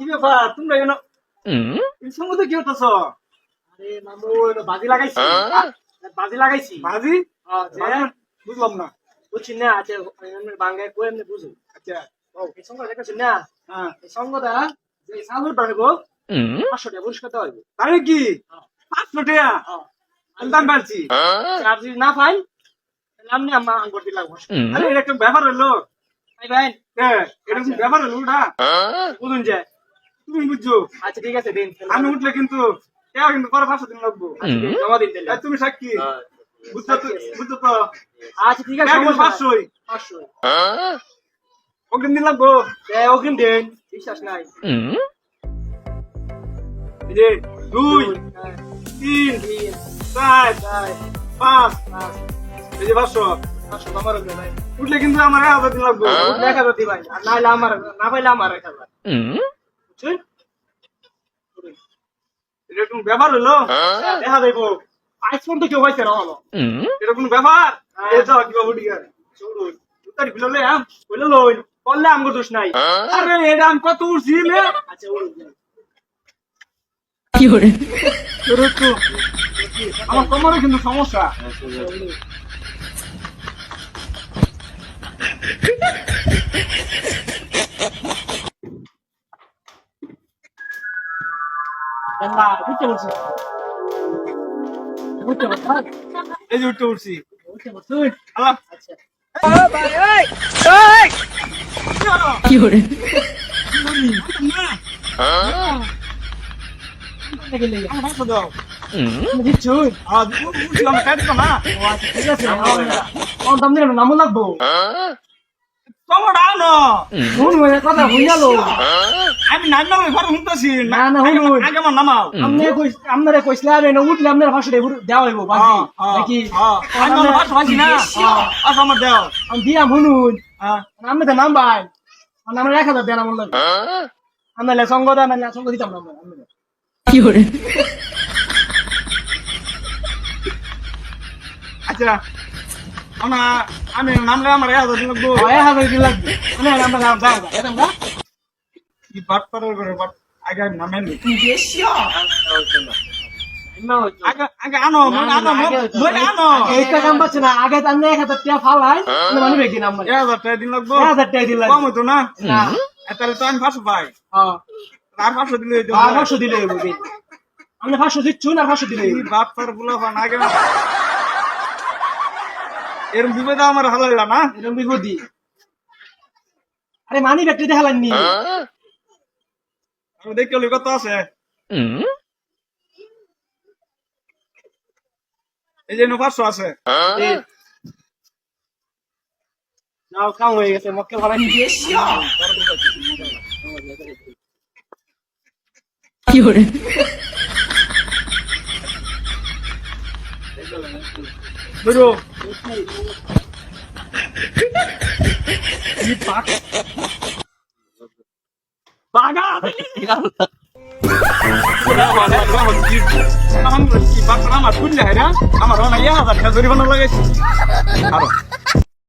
কি ব্যাপার তোমরা এই সঙ্গে তো কি হতেছ আরে মামু বাজি লাগাইছি বাজি লাগাইছি বাজি হ্যাঁ, বুঝলাম না বুঝছি না আচ্ছা বাংলায় কই এমনি বুঝু আচ্ছা এই সঙ্গ দেখেছি না হ্যাঁ এই সঙ্গটা যে সালুর বাড়িব পাঁচশো টাকা পুরস্কার দেওয়া হইব। তাহলে কি? পাঁচশো টাকা। আমি দাম পাচ্ছি আর যদি না পাই তাহলে আপনি আঙ্গুর দিলাম। আরে এটা একটা ব্যাপার হলো। ভাই ভাই হ্যাঁ এটা কি ব্যাপার হলো না? বুঝুন যে তুমি বুঝছ? আচ্ছা ঠিক আছে দিন আমি উঠলে কিন্তু কেউ কিন্তু পরে পাঁচশো দিন লাগবো। আচ্ছা, জমা দিন তাহলে। তুমি সাক্ষী? বুঝছ তো বুঝছ তো? আচ্ছা ঠিক আছে। পাঁচশোই। অগ্রিম দিন লাগবো। অগ্রিম দিন। বিশ্বাস নাই। দুই হ্যাঁ, তিন তিন, চার চার, পাঁচ। পাঁচ, এই যে পাঁচশো পাঁচশো আমার অগ্রিম ভাই উঠলে কিন্তু আমার এক হাজার দিন লাগবো। দেখা যাবে ভাই আর নাইলে আমার না পাইলে আমার এক হাজার। বুঝছেন এটা কোনো ব্যাপার হলো দেখা দেবো আজ পর্যন্ত কেউ পাইছে না হলো। এটা কোনো ব্যাপার? এই যাও কি বাবু ঠিক আছে উত্তর বিললে আম বলল লই আমগো দোষ নাই। আরে এটা আমি কত আচ্ছা একটু আমার কোমরে কিন্তু সমস্যা। না এই যে উঠতে উঠছি বুঝতে পারছি আচ্ছা। গেলে আমার ভাষা দাও দিচ্ছু আহ উঠছিলাম কাজ না ঠিক আছে। আমার দাম দিলে নামও লাগবো। তোমার আনো শুন কথা হইয়াল আমি নাম ঘর শুনতেছি। না, না, শুনুন। আগে আমার নামাও। আপনি কইস আপনারে কইসলে আর এনে উঠলে আপনার ভাষা দেওয়া হইব বাকি নাকি? আমি আমার ভাষা পাইছি না? আমার দেও। আমি দিয়া শুনুন। আমি তো নাম ভাই আমার এক হাজার দেন আমার লাগে আমি সঙ্গ দেন না সঙ্গ দিতাম না আমরা আচ্ছা। আমার আমি নামলে আমার এক হাজার দিন লাগবো। এক হাজার কি লাগবে। আমি না কি বাট পারে করে বাট আগে আমি নামে নি আগে আনো আনো আনো। এইটা কাম পাচ্ছে না আগে আমি এক হাজার টাকা ফালাই মানে বেগি নাম এক হাজার টাকা দিন লাগবো। এক হাজার টাকা কম হতো না? তাহলে তো আমি পাঁচশো পাই। আর পাঁচশো দিলে। আর পাঁচশো দিলে দিন আপনি পাঁচশো দিচ্ছুন আর পাঁচশো দিলে কি বাট পার বুলা আগে এরম বিপদে আমার লাগল না। এরকম বিপদি। আরে মানি ব্যাটারি দেখালেন নি? আমি দেখতে হলে কত আছে। এই যে নো পাঁচশো আছে। নাও কাম হয়ে গেছে ভাড়া নিয়ে কি না আমার অনেক হাজার জরিমানা লাগাইছি। আরও।